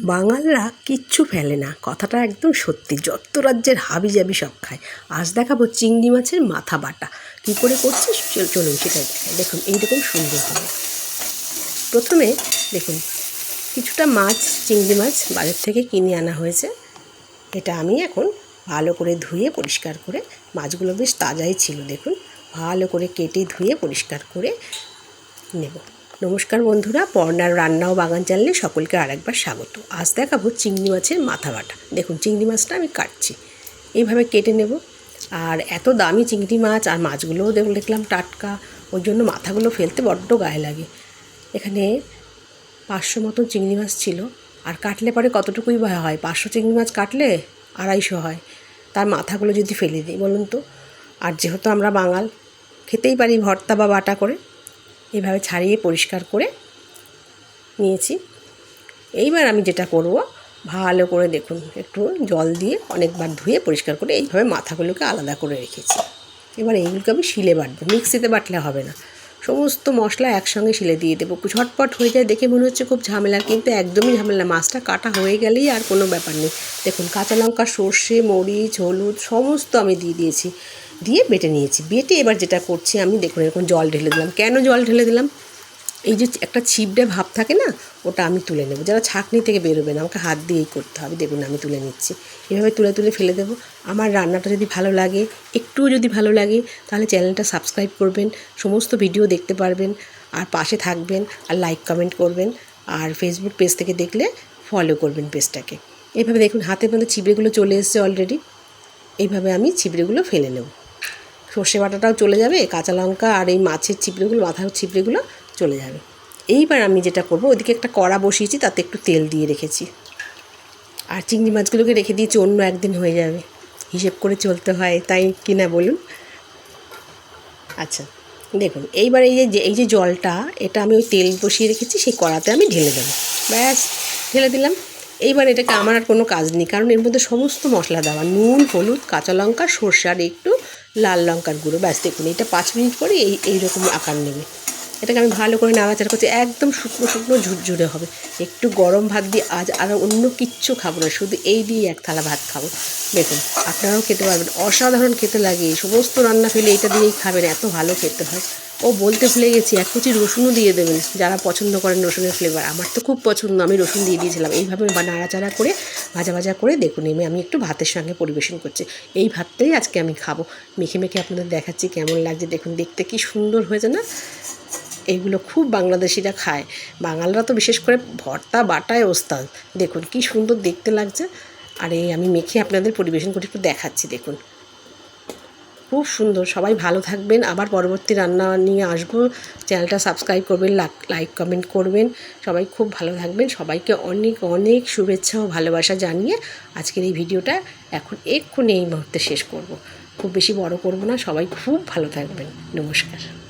বাঙালরা কিচ্ছু ফেলে না। কথাটা একদম সত্যি। যত রাজ্যের হাবি জাবি সব খায়। আজ দেখাবো চিংড়ি মাছের মাথা বাটা। কী করে করছি চল- চলুন সেটাই দেখাই। দেখুন, এইরকম সুন্দর হবে। প্রথমে দেখুন, কিছুটা মাছ, চিংড়ি মাছ বাজার থেকে কিনে আনা হয়েছে। এটা আমি এখন ভালো করে ধুয়ে পরিষ্কার করে, মাছগুলো বেশ তাজাই ছিল, দেখুন। ভালো করে কেটে ধুয়ে পরিষ্কার করে নেব। নমস্কার বন্ধুরা, পর্ণার রান্না ও বাগান চ্যানেলে সকলকে আরেকবার স্বাগত। আজ দেখাবো চিংড়ি মাছের মাথা বাটা। দেখুন, চিংড়ি মাছটা আমি কাটছি। এইভাবে কেটে নেব। আর এত দামি চিংড়ি মাছ আর মাছগুলোও দেখ, দেখলাম টাটকা। ওই জন্য মাথাগুলো ফেলতে বড্ড গায়ে লাগে। এখানে পাঁচশো মতো চিংড়ি মাছ ছিল। আর কাটলে পরে কতটুকুই বা হয়? পাঁচশো চিংড়ি মাছ কাটলে আড়াইশো হয়। তার মাথাগুলো যদি ফেলে দিই, বলুন তো। আর যেহেতু আমরা বাঙাল, খেতেই পারি ভর্তা বা বাটা করে। এভাবে ছাড়িয়ে পরিষ্কার করে নিয়েছি। এইবার আমি যেটা করব, ভালো করে দেখুন, একটু জল দিয়ে অনেকবার ধুয়ে পরিষ্কার করে এইভাবে মাথাগুলোকে আলাদা করে রেখেছি। এবার এইগুলোকে আমি শিলে বাটবো, মিক্সিতে বাটলে হবে না। সমস্ত মশলা একসঙ্গে শিলে দিয়ে দেবো। ঝটপট হয়ে যায় দেখে মনে হচ্ছে খুব ঝামেলার কিন্তু একদমই ঝামেলা মাছটা কাটা হয়ে গেলেই আর কোনো ব্যাপার নেই। দেখুন, কাঁচা লঙ্কা, সর্ষে, মরিচ, হলুদ, সমস্ত আমি দিয়ে দিয়েছি। দিয়ে বেটে নিয়েছি। বেটে এবার যেটা করছি আমি, দেখুন এরকম জল ঢেলে দিলাম। কেন জল ঢেলে দিলাম? এই যে একটা ছিপড়ে ভাব থাকে না, ওটা আমি তুলে নেব। যারা ছাঁকনি থেকে বেরোবে না, আমাকে হাত দিয়েই করতে হবে। দেখুন আমি তুলে নিচ্ছি। এভাবে তুলে তুলে ফেলে দেবো। আমার রান্নাটা যদি ভালো লাগে, একটুও যদি ভালো লাগে, তাহলে চ্যানেলটা সাবস্ক্রাইব করবেন, সমস্ত ভিডিও দেখতে পারবেন, আর পাশে থাকবেন, আর লাইক, কমেন্ট করবেন, আর ফেসবুক পেজ থেকে দেখলে ফলো করবেন পেজটাকে। এভাবে দেখুন, হাতের মধ্যে ছিপড়েগুলো চলে এসছে অলরেডি এইভাবে আমি ছিপড়েগুলো ফেলে নেব। সর্ষে বাটাটাও চলে যাবে, কাঁচা লঙ্কা আর এই মাছের ছিপড়েগুলো, মাথার ছিপড়েগুলো চলে যাবে। এইবার আমি যেটা করব ওদিকে একটা কড়া বসিয়েছি, তাতে একটু তেল দিয়ে রেখেছি। আর চিংড়ি মাছগুলোকে রেখে দিয়েছি, অন্য একদিন হয়ে যাবে। হিসেব করে চলতে হয়, তাই কি না বলুন? আচ্ছা দেখুন, এইবার এই যে এই যে জলটা, এটা আমি ওই তেল বসিয়ে রেখেছি, সেই কড়াতে আমি ঢেলে দেবো। ব্যাস, ঢেলে দিলাম। এইবার এটাকে আমার আর কোনো কাজ নেই, কারণ এর মধ্যে সমস্ত মশলা দেওয়া, নুন, হলুদ, কাঁচা লঙ্কা, সর্ষে আর একটু লাল লঙ্কার গুঁড়ো, ব্যাস দেখুন এটা পাঁচ মিনিট পরে এই, এইরকম আকার নেবে। এটাকে আমি ভালো করে নাড়াচাড়া করছি। একদম শুকনো শুকনো ঝুরঝুরে হবে। একটু গরম ভাত দিয়ে আজ আর অন্য কিচ্ছু খাব না, শুধু এই দিয়ে এক থালা ভাত খাব। দেখুন, আপনারাও খেতে পারবেন। অসাধারণ খেতে লাগে সমস্ত রান্না ফেলে, এটা দিয়েই খাবেন, এত ভালো খেতে হয়। ও বলতে ভুলে গেছি, এক কুচি রসুনও দিয়ে দেবেন, যারা পছন্দ করেন রসুনের ফ্লেভার আমার তো খুব পছন্দ, আমি রসুন দিয়ে দিয়েছিলাম। এইভাবে বা নাড়াচাড়া করে, ভাজা ভাজা করে দেখুন এমনি আমি একটু ভাতের সঙ্গে পরিবেশন করছি। এই ভাতটাই আজকে আমি খাব। মেখে মেখে আপনাদের দেখাচ্ছি কেমন লাগছে, দেখুন, দেখতে কি সুন্দর হয়েছে না? এইগুলো খুব বাংলাদেশিরা খায়। বাঙালরা তো বিশেষ করে ভর্তা, বাটায় ওস্তাদ। দেখুন, কি সুন্দর দেখতে লাগছে। আর এই আমি মেখে আপনাদের পরিবেশন করে একটু দেখাচ্ছি, দেখুন। খুব সুন্দর, সবাই ভালো থাকবেন। আবার পরবর্তী রান্না নিয়ে আসব। চ্যানেলটা সাবস্ক্রাইব করবেন লাইক, কমেন্ট করবেন। সবাই খুব ভালো থাকবেন। সবাইকে অনেক অনেক শুভেচ্ছা ও ভালোবাসা জানিয়ে আজকের এই ভিডিওটা এখন এক্ষুনি এই মুহূর্তে শেষ করব। খুব বেশি বড় করব না। সবাই খুব ভালো থাকবেন। নমস্কার।